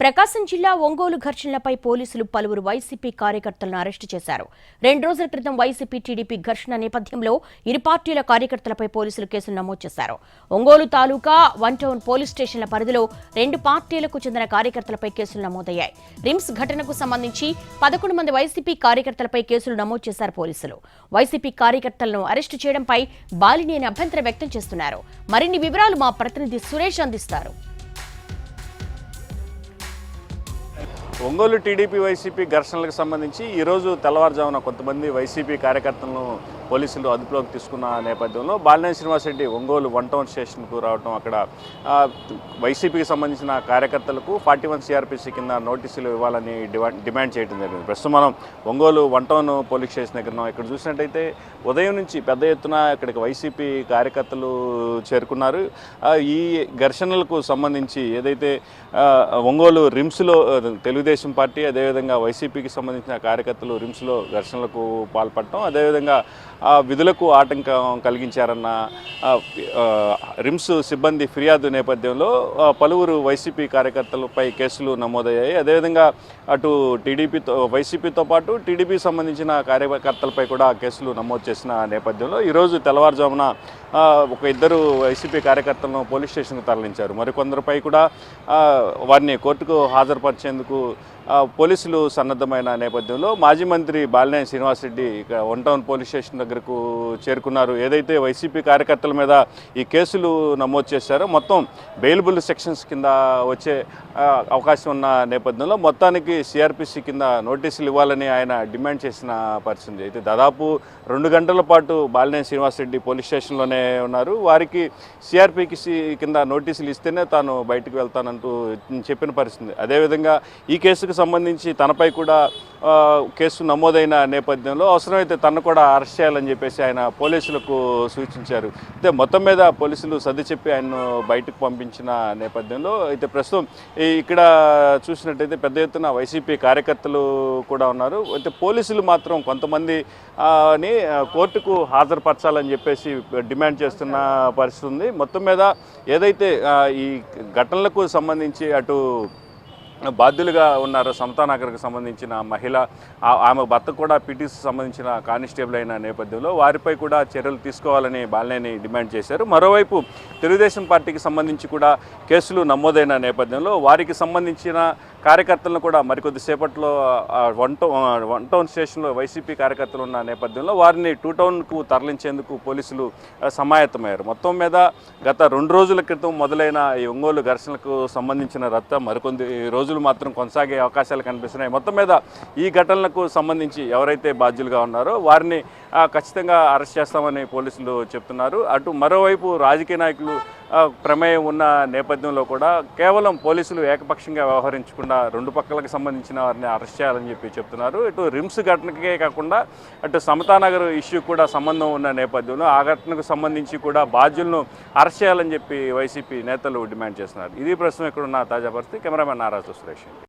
ప్రకాశం జిల్లా ఒంగోలు ఘర్షణలపై పోలీసులు పలువురు వైసీపీ కార్యకర్తలను అరెస్టు చేశారు. రెండు రోజుల క్రితం వైసీపీ టీడీపీ ఘర్షణ నేపథ్యంలో ఇరు పార్టీల కార్యకర్తలపై పోలీసులు కేసులు నమోదు చేశారు. Ongole taluka one town police స్టేషన్ల పరిధిలో రెండు పార్టీలకు చెందిన కార్యకర్తలపై కేసులు నమోదయ్యాయి. రిమ్స్ ఘటనకు సంబంధించి పదకొండు మంది వైసీపీ కార్యకర్తలపై కేసులు నమోదు చేశారు పోలీసులు. వైసీపీ కార్యకర్తలను అరెస్టు చేయడంపై బాలినేని అభ్యంతరం వ్యక్తం చేస్తున్నారు. మరిన్ని వివరాలు మా ప్రతినిధి సురేష్ అందిస్తారు. ఒంగోలు టీడీపీ వైసీపీ ఘర్షణలకు సంబంధించి ఈరోజు తెల్లవారుజామున కొంతమంది వైసీపీ కార్యకర్తలను పోలీసులు అదుపులోకి తీసుకున్న నేపథ్యంలో బాలినేని శ్రీనివాసరెడ్డి ఒంగోలు వన్ టౌన్ స్టేషన్కు రావడం అక్కడ వైసీపీకి సంబంధించిన కార్యకర్తలకు ఫార్టీ వన్ సిఆర్పిసి కింద నోటీసులు ఇవ్వాలని డిమాండ్ డిమాండ్ చేయడం జరిగింది. ప్రస్తుతం మనం Ongole one town police station దగ్గర ఉన్నాం. ఇక్కడ చూసినట్టయితే ఉదయం నుంచి పెద్ద ఎత్తున ఇక్కడికి వైసీపీ కార్యకర్తలు చేరుకున్నారు. ఈ ఘర్షణలకు సంబంధించి ఏదైతే ఒంగోలు రిమ్స్లో తెలుగుదేశం పార్టీ అదేవిధంగా వైసీపీకి సంబంధించిన కార్యకర్తలు రిమ్స్లో ఘర్షణలకు పాల్పడటం అదేవిధంగా విధులకు ఆటంకం కలిగించారన్న రిమ్స్ సిబ్బంది ఫిర్యాదు నేపథ్యంలో పలువురు వైసీపీ కార్యకర్తలపై కేసులు నమోదయ్యాయి. అదేవిధంగా అటు టీడీపీతో వైసీపీతో పాటు టీడీపీ సంబంధించిన కార్యకర్తలపై కూడా కేసులు నమోదు చేసిన నేపథ్యంలో ఈరోజు తెల్లవారుజామున ఒక ఇద్దరు వైసీపీ కార్యకర్తలను పోలీస్ స్టేషన్కు తరలించారు. మరికొందరిపై కూడా వారిని కోర్టుకు హాజరుపరిచేందుకు పోలీసులు సన్నద్ధమైన నేపథ్యంలో మాజీ మంత్రి బాలినేని శ్రీనివాసరెడ్డి ఇక వన్ టౌన్ పోలీస్ స్టేషన్ దగ్గరకు చేరుకున్నారు. ఏదైతే వైసీపీ కార్యకర్తల మీద ఈ కేసులు నమోదు చేశారో మొత్తం బెయిలబుల్ సెక్షన్స్ కింద వచ్చే అవకాశం ఉన్న నేపథ్యంలో మొత్తానికి సిఆర్పిసి కింద నోటీసులు ఇవ్వాలని ఆయన డిమాండ్ చేసిన పరిస్థితి. అయితే దాదాపు రెండు గంటల పాటు బాలినేని శ్రీనివాసరెడ్డి పోలీస్ స్టేషన్లోనే ఉన్నారు. వారికి సిఆర్పికి కింద నోటీసులు ఇస్తేనే తాను బయటకు వెళ్తానంటూ చెప్పిన పరిస్థితి. అదేవిధంగా ఈ కేసుకు సంబంధించి తనపై కూడా కేసు నమోదైన నేపథ్యంలో అవసరమైతే తను కూడా అరెస్ట్ చేయాలని చెప్పేసి ఆయన పోలీసులకు సూచించారు. అయితే మొత్తం మీద పోలీసులు సర్ది చెప్పి ఆయన్ను బయటకు పంపించిన నేపథ్యంలో అయితే ప్రస్తుతం ఇక్కడ చూసినట్టయితే పెద్ద ఎత్తున వైసీపీ కార్యకర్తలు కూడా ఉన్నారు. అయితే పోలీసులు మాత్రం కొంతమందిని కోర్టుకు హాజరుపరచాలని చెప్పేసి డిమాండ్ చేస్తున్న పరిస్థితి ఉంది. మొత్తం మీద ఏదైతే ఈ ఘటనలకు సంబంధించి అటు బాధ్యులుగా ఉన్నారు. సమతానగర్కి సంబంధించిన మహిళ ఆ- ఆమె భర్త కూడా పిటిసి సంబంధించిన కానిస్టేబుల్ అయిన నేపథ్యంలో వారిపై కూడా చర్యలు తీసుకోవాలని బాలినేని డిమాండ్ చేశారు. మరోవైపు తెలుగుదేశం పార్టీకి సంబంధించి కూడా కేసులు నమోదైన నేపథ్యంలో వారికి సంబంధించిన కార్యకర్తలను కూడా మరికొద్ది సేపట్లో వన్ టౌన్ వన్ టౌన్ స్టేషన్లో వైసీపీ కార్యకర్తలు ఉన్న నేపథ్యంలో వారిని టూ టౌన్కు తరలించేందుకు పోలీసులు సమాయత్తమయ్యారు. మొత్తం మీద గత రెండు రోజుల క్రితం మొదలైన ఈ ఒంగోలు ఘర్షణలకు సంబంధించిన రచ్చ మరికొద్ది రోజులు మాత్రం కొనసాగే అవకాశాలు కనిపిస్తున్నాయి. మొత్తం మీద ఈ ఘటనలకు సంబంధించి ఎవరైతే బాధ్యులుగా ఉన్నారో వారిని ఖచ్చితంగా అరెస్ట్ చేస్తామని పోలీసులు చెప్తున్నారు. అటు మరోవైపు రాజకీయ నాయకులు ప్రమేయం ఉన్న నేపథ్యంలో కూడా కేవలం పోలీసులు ఏకపక్షంగా వ్యవహరించకుండా రెండు పక్కలకు సంబంధించిన వారిని అరెస్ట్ చేయాలని చెప్పి చెప్తున్నారు. ఇటు రిమ్స్ ఘటనకే కాకుండా అటు సమతానగర్ ఇష్యూ కూడా సంబంధం ఉన్న నేపథ్యంలో ఆ ఘటనకు సంబంధించి కూడా బాధ్యులను అరెస్ట్ చేయాలని చెప్పి వైసీపీ నేతలు డిమాండ్ చేస్తున్నారు. ఇది ప్రస్తుతం ఇక్కడ ఉన్న తాజా పరిస్థితి. కెమెరామెన్ నారాజు సురేష్.